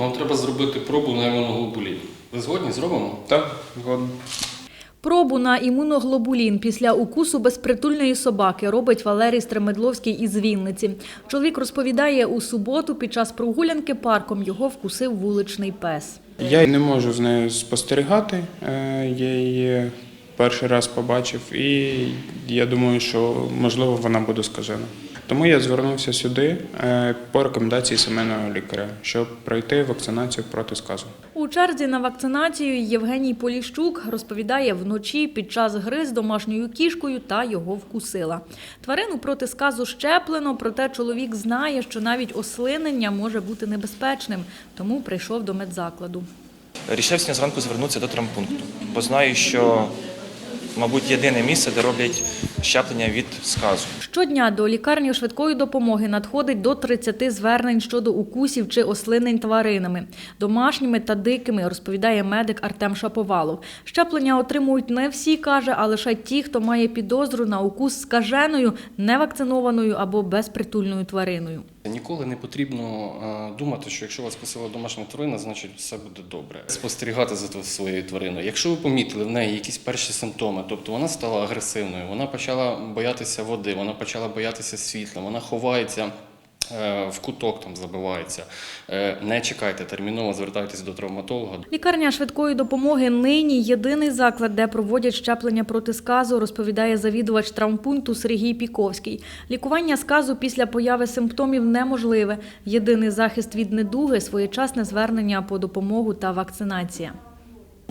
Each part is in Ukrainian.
то вам треба зробити пробу на імуноглобулін. Ви згодні? Зробимо? Так, згоден. Пробу на імуноглобулін після укусу безпритульної собаки робить Валерій Стремедловський із Вінниці. Чоловік розповідає, у суботу під час прогулянки парком його вкусив вуличний пес. Я не можу з нею спостерігати. е, Я її перший раз побачив, і я думаю, що можливо вона буде скажена. Тому я звернувся сюди е, по рекомендації сімейного лікаря, щоб пройти вакцинацію проти сказу. У черзі на вакцинацію Євгеній Поліщук розповідає, вночі під час гри з домашньою кішкою та його вкусила. Тварину проти сказу щеплено, проте чоловік знає, що навіть ослинення може бути небезпечним, тому прийшов до медзакладу. Рішив сьогодні зранку звернутися до травмпункту, бо знаю, що, мабуть, єдине місце, де роблять щеплення від сказу. Щодня до лікарні швидкої допомоги надходить до 30 звернень щодо укусів чи ослинень тваринами, домашніми та дикими, розповідає медик Артем Шаповалов. Щеплення отримують не всі, каже, а лише ті, хто має підозру на укус скаженою, невакцинованою або безпритульною твариною. Ніколи не потрібно е, думати, що якщо вас косила домашня тварина, значить все буде добре. Спостерігати за своєю твариною. Якщо ви помітили в неї якісь перші симптоми, тобто вона стала агресивною, вона почала боятися води, вона почала боятися світла, вона ховається. е, В куток там забивається. Е, Не чекайте, терміново звертайтеся до травматолога. Лікарня швидкої допомоги нині єдиний заклад, де проводять щеплення проти сказу, розповідає завідувач травмпункту Сергій Піковський. Лікування сказу після появи симптомів неможливе. Єдиний захист від недуги своєчасне звернення по допомогу та вакцинація.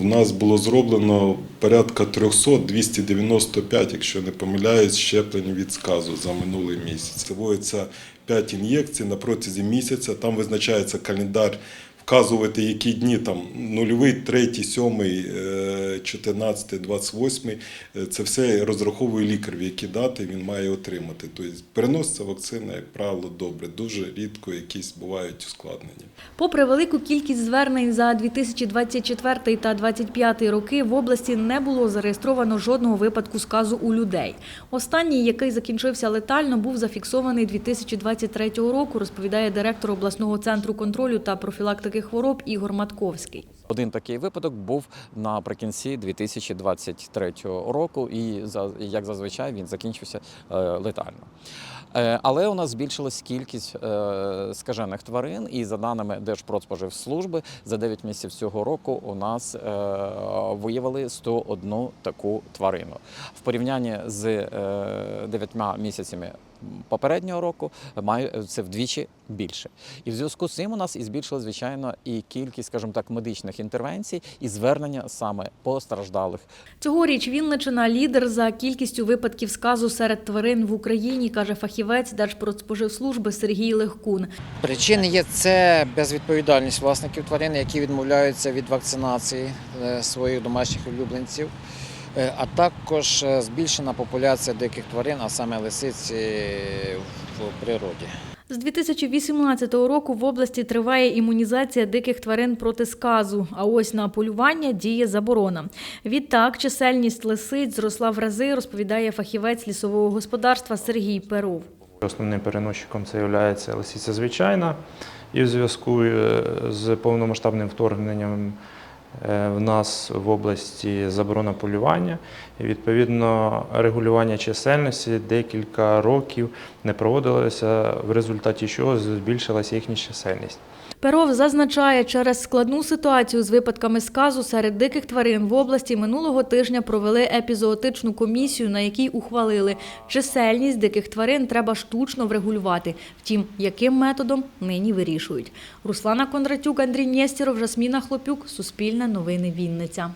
У нас було зроблено порядка 300-295, якщо не помиляюсь, щеплень від сказу за минулий місяць. Це вводиться 5 ін'єкцій на протязі місяця. Там визначається календар, вказувати, які дні там нульовий, третій, сьомий, е, 14, 28. Е, Це все розраховує лікар, в які дати він має отримати. Тобто переноситься вакцина, як правило, добре. Дуже рідко якісь бувають ускладнення. Попри велику кількість звернень за 2024 та 2025 роки, в області не було зареєстровано жодного випадку сказу у людей. Останній, який закінчився летально, був зафіксований 2023 року, розповідає директор обласного центру контролю та профілактики хвороб Ігор Матковський. Один такий випадок був наприкінці 2023 року, і за- як зазвичай він закінчився е, летально. Е, Але у нас збільшилась кількість е, скажених тварин, і за даними Держпродспоживслужби, за 9 місяців цього року у нас виявили 101 таку тварину. В порівнянні з е, 9 місяцями попереднього року має це вдвічі більше. І в зв'язку з цим у нас і збільшилась, звичайно, і кількість, скажімо так, медичних інтервенцій і звернення саме постраждалих. Цьогоріч Вінничина лідер за кількістю випадків сказу серед тварин в Україні, каже фахівець Держпродспоживслужби Сергій Легкун. Причини є це безвідповідальність власників тварин, які відмовляються від вакцинації е, своїх домашніх улюбленців, Е, а також е, збільшена популяція диких тварин, а саме лисиці в природі. З 2018 року в області триває імунізація диких тварин проти сказу, а ось на полювання діє заборона. Відтак, чисельність лисиць зросла в рази, розповідає фахівець лісового господарства Сергій Перов. Основним переносчиком це є лисиця звичайна. І в зв'язку е, з повномасштабним вторгненням е, в нас в області заборона полювання. І, відповідно, регулювання чисельності декілька років не проводилося, в результаті чого збільшилася їхня чисельність. Перов зазначає, через складну ситуацію з випадками сказу серед диких тварин в області минулого тижня провели епізоотичну комісію, на якій ухвалили, чисельність диких тварин треба штучно врегулювати. Втім, яким методом нині вирішують. Руслана Кондратюк, Андрій Нєстєров, Жасміна Хлопюк, Суспільне новини Вінниця.